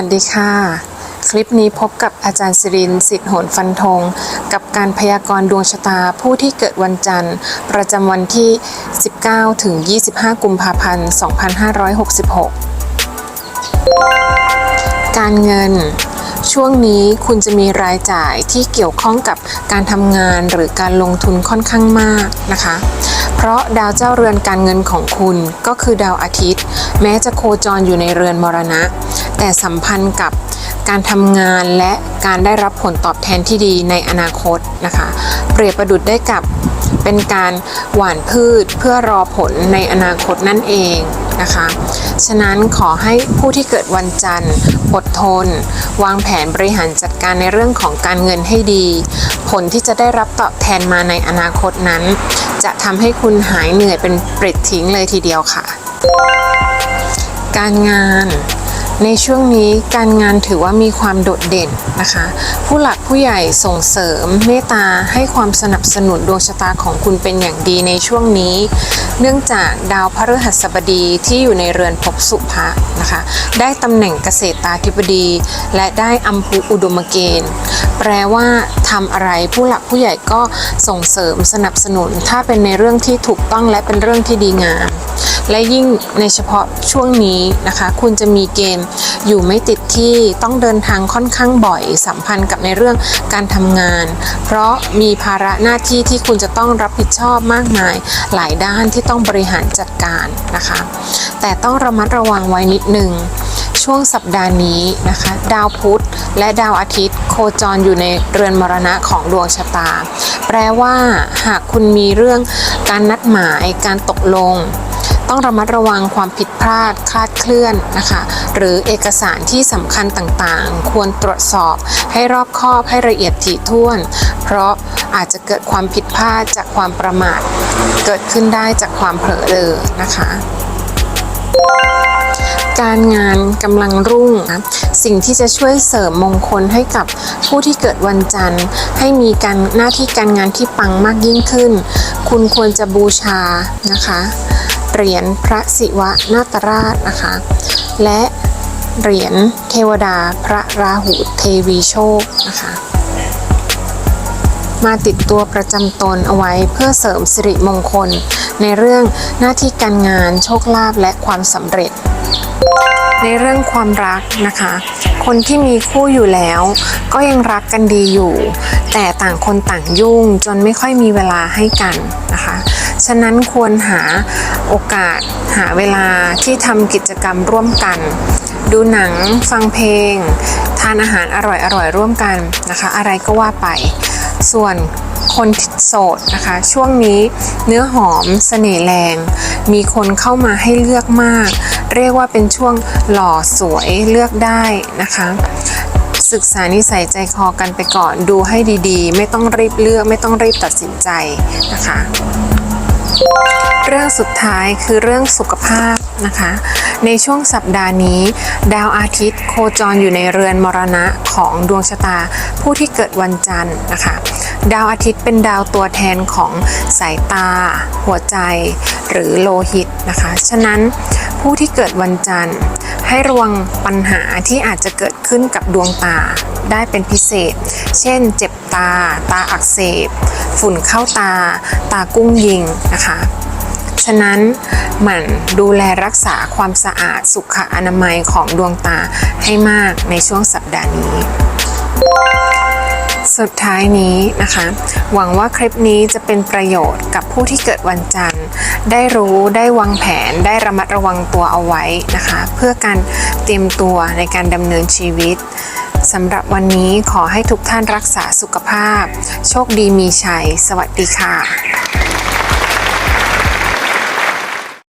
วัสดีค่ะ คลิปนี้พบกับอาจารย์สิรินทร์สิทธิโหนฟันธง กับการพยากรณ์ดวงชะตาผู้ที่เกิดวันจันทร์ ประจำวันที่ 19 ถึง 25 กุมภาพันธ์ 2566 การเงิน ช่วงนี้คุณจะมีรายจ่ายที่เกี่ยวข้องกับการทำงานหรือการลงทุนค่อนข้างมากนะคะเพราะดาวเจ้าเรือนการเงินของคุณก็คือดาวอาทิตย์ แม้จะโคจรอยู่ในเรือนมรณะ แต่สัมพันธ์กับการทำงานและการได้รับผลตอบแทนที่ดีในอนาคตนะคะ เปรียบประดุดได้กับเป็นการหว่านพืชเพื่อรอผลในอนาคตนั่นเองนะคะ ฉะนั้นขอให้ผู้ที่เกิดวันจันทร์อดทน วางแผนบริหารจัดการในเรื่องของการเงินให้ดี ผลที่จะได้รับตอบแทนมาในอนาคตนั้น จะทำให้คุณหายเหนื่อยเป็นปลิดทิ้งเลยทีเดียวค่ะ การงาน ในช่วงนี้การงานถือว่ามีความโดดเด่นนะคะ ผู้หลักผู้ใหญ่ส่งเสริมเมตตาให้ความสนับสนุนดวงชะตาของคุณเป็นอย่างดีในช่วงนี้ เนื่องจากดาวพฤหัสบดีที่อยู่ในเรือนภพสุภะนะคะ ได้ตำแหน่งเกษตราธิบดี และได้อัมพุอุดมเกณฑ์ แปลว่าทำอะไรผู้หลักผู้ใหญ่ก็ส่งเสริมสนับสนุน ถ้าเป็นในเรื่องที่ถูกต้องและเป็นเรื่องที่ดีงาม และยิ่งในเฉพาะช่วงนี้นะคะ คุณจะมีเกณฑ์อยู่ไม่ติดที่ต้องเดินทางค่อนข้างบ่อยสัมพันธ์กับในเรื่องการทำงาน เพราะมีภาระหน้าที่ที่คุณจะต้องรับผิดชอบมากมาย หลายด้านที่ต้องบริหารจัดการนะคะ แต่ต้องระมัดระวังไว้นิดนึงช่วงสัปดาห์นี้นะคะ ดาวพุธและดาวอาทิตย์โคจรอยู่ในเรือนมรณะของดวงชะตา แปลว่า หากคุณมีเรื่องการนัดหมายการตกลง ต้องระมัดระวังความผิดพลาดคลาดเคลื่อนนะคะ หรือเอกสารที่สำคัญต่างๆ ควรตรวจสอบให้รอบคอบให้ละเอียดถี่ถ้วน เพราะอาจจะเกิดความผิดพลาดจากความประมาท เกิดขึ้นได้จากความเผลอเลอนะคะการงานกำลังรุ่งนะสิ่งที่จะช่วยเสริมมงคลให้กับผู้ที่เกิดวันจันทร์ ให้มีการหน้าที่การงานที่ปังมากยิ่งขึ้น คุณควรจะบูชานะคะ เหรียญพระศิวะนาตราชนะคะ และเหรียญเทวดาพระราหูเทวีโชคนะคะมาติดตัวประจำตนเอาไว้เพื่อเสริมสิริมงคล ในเรื่องหน้าที่การงานโชคลาภและความสำเร็จ ในเรื่องความรักนะคะ คนที่มีคู่อยู่แล้ว ก็ยังรักกันดีอยู่ แต่ต่างคนต่างยุ่งจนไม่ค่อยมีเวลาให้กันนะคะ ฉะนั้นควรหาโอกาสหาเวลาที่ทำกิจกรรมร่วมกัน ดูหนังฟังเพลง ทานอาหารอร่อยๆร่วมกันนะคะ อะไรก็ว่าไป ส่วนคนโสดนะคะ ช่วงนี้เนื้อหอมเสน่ห์แรง มีคนเข้ามาให้เลือกมาก เรียกว่าเป็นช่วงหล่อสวยเลือกได้นะคะ ศึกษานิสัยใจคอกันไปก่อนดูให้ดีๆ ไม่ต้องรีบเลือกไม่ต้องรีบตัดสินใจนะคะเรื่องสุดท้ายคือเรื่องสุขภาพนะคะ ในช่วงสัปดาห์นี้ ดาวอาทิตย์โคจรอยู่ในเรือนมรณะของดวงชะตาผู้ที่เกิดวันจันทร์นะคะ ดาวอาทิตย์เป็นดาวตัวแทนของสายตา หัวใจ หรือโลหิตนะคะ ฉะนั้น ผู้ที่เกิดวันจันทร์ ให้ระวังปัญหาที่อาจจะเกิดขึ้นกับดวงตาได้เป็นพิเศษ เช่น เจ็บตา ตาอักเสบ ฝุ่นเข้าตา ตากุ้งยิงนะคะฉะนั้นหมั่นดูแลรักษาความสะอาดสุขอนามัยของดวงตาให้มากในช่วงสัปดาห์นี้ สุดท้ายนี้นะคะ หวังว่าคลิปนี้จะเป็นประโยชน์กับผู้ที่เกิดวันจันทร์ ได้รู้ได้วางแผนได้ระมัดระวังตัวเอาไว้นะคะ เพื่อการเตรียมตัวในการดำเนินชีวิตสำหรับวันนี้ขอให้ทุกท่านรักษาสุขภาพ โชคดีมีชัย สวัสดีค่ะ